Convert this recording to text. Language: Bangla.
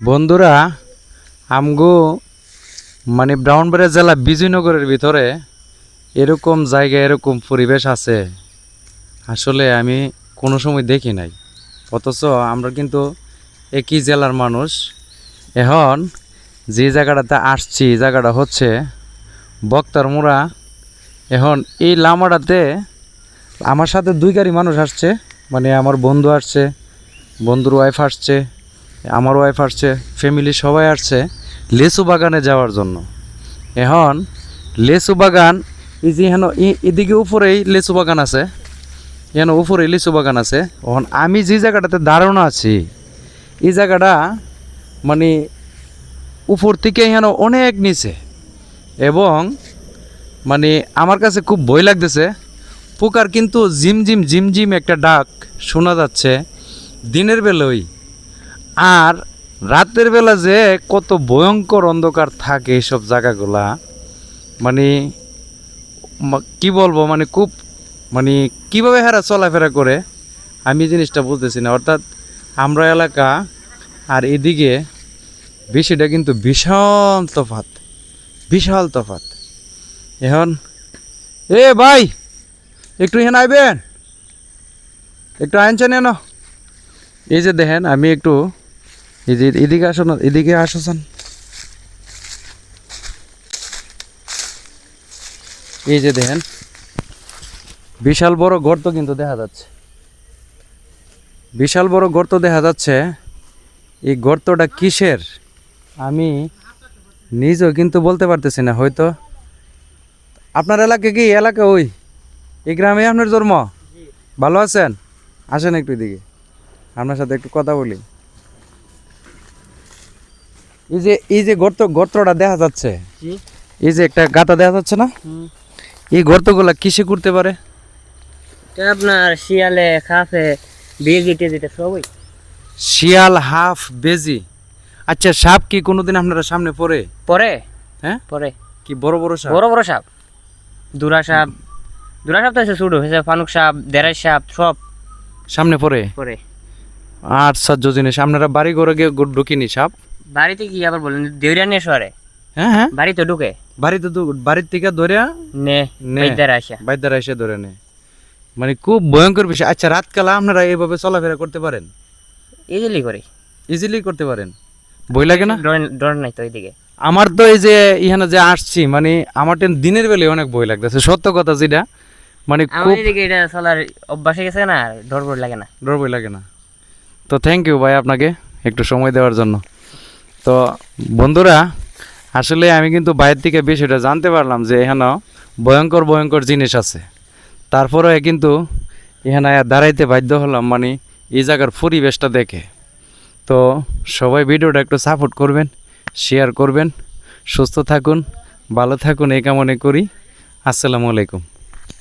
বন্ধুরা, আমগো মানে ব্রাউনবাড়িয়া জেলা বিজয়নগরের ভিতরে এরকম জায়গা এরকম পরিবেশ আছে। আসলে আমি কোনো সময় দেখি নাই। অথচ আমরা কিন্তু একই জেলার মানুষ। এখন যে জায়গাটাতে আসছি জায়গাটা হচ্ছে বক্তার মোড়া। এখন এই লামাটাতে আমার সাথে দুই গাড়ি মানুষ আসছে। মানে আমার বন্ধু আসছে, বন্ধুর ওয়াইফ আসছে। আমার ওয়াইফ আসছে ফ্যামিলি সবাই আসছে লেচু বাগানে যাওয়ার জন্য। এখন লেসু বাগান, এই যে হেন এদিকে উপরেই লেচু বাগান আছে, এখানে উপরে লিচু বাগান আছে। এখন আমি যে জায়গাটাতে দাঁড়ানো আছি, এই জায়গাটা মানে উপর থেকে এখানে অনেক নিচে। এবং মানে আমার কাছে খুব ভয় লাগতেছে। পোকার কিন্তু ঝিমঝিম ঝিমঝিম একটা ডাক শোনা যাচ্ছে দিনের বেলায়। আর রাতের বেলা যে কত ভয়ঙ্কর অন্ধকার থাকে এইসব জায়গাগুলা মানে কি বলব মানে খুব মানে কীভাবে হেরা চলাফেরা করে, আমি জিনিসটা বুঝতেছি না। অর্থাৎ আমরা এলাকা আর এদিকে বেশিটা কিন্তু বিশাল তফাত বিশাল তফাত এখন, এ ভাই, একটু এখানে আইবেন? একটু আনছেন এনো। এই যে দেখেন, আমি একটু এই যে এদিকে আসো না, এদিকে আসোছেন এই যে দেখেন, বিশাল বড় গর্ত কিন্তু দেখা যাচ্ছে। বিশাল বড় গর্ত দেখা যাচ্ছে, এই গর্তটা কিসের? আমি নিজেও কিন্তু বলতে পারতেছি না, হয়তো। আপনার এলাকা কি? এলাকা ওই? এই গ্রামে আপনার জন্ম? ভালো আছেন? আসেন একটু এদিকে। আপনার সাথে একটু কথা বলি। এই যে এই যে গর্ত গর্তটা দেখা যাচ্ছে এই যে একটা গাতা দেখা যাচ্ছে না এই গর্তগুলা কিসে করতে পারে আপনার শিয়ালে খাফে বেজি টেজিতে সবই শিয়াল হাফ বেজি আচ্ছা সাপ কি কোনোদিন আপনারা সামনে পড়ে পরে হ্যাঁ পরে কি বড় বড় সাপ বড় বড় সাপ দুরা সাপ দুরা সাপ তো আছে ছোট হয়েছে ফানুক সাপ দেড়াই সাপ সব সামনে পড়ে পরে আশ্চর্য জিনিস আপনারা বাড়ি ঘরে গিয়ে ঢুকিনি সাপ বাড়িতে কি আবার বলেন? দেউরিয়া নিয়ে সরে হ্যাঁ হ্যাঁ। বাড়িতে ঢুকে? বাড়িতে তো বাড়ির থেকে ধরে নে নে। বাইদার আসা। বাইদারা এসে ধরে নেয় মানে খুব ভয়ঙ্কর বিষয়। আচ্ছা রাতকালা আপনারা এইভাবে চলাফেরা করতে পারেন? ইজিলি করি। ইজিলি করতে পারেন। বই লাগে না? ডর- নাই তো এইদিকে আমার তো এই যে ইহানে যে আসছি মানে আমার টেন দিনের বেলায় অনেক ভয় লাগতেছে সত্য কথা যেটা। মানে খুব এদিকে এটা চলার অভ্যাস গেছে না ডর ভয় লাগে না। ডর ভয় লাগে না। তো থ্যাংক ইউ ভাই আপনাকে একটু সময় দেওয়ার জন্য। তো বন্ধুরা, আসলে আমি কিন্তু বাইরের থেকে বিষয়টা জানতে পারলাম যে এখানে ভয়ঙ্কর ভয়ঙ্কর জিনিস আছে। তারপরে কিন্তু এখানে দাঁড়াইতে বাধ্য হলাম মানে এই জায়গার পরিবেশটা দেখে। তো সবাই ভিডিওটা একটু সাপোর্ট করবেন শেয়ার করবেন, সুস্থ থাকুন, ভালো থাকুন, এই কামনে করি। আসসালামু আলাইকুম।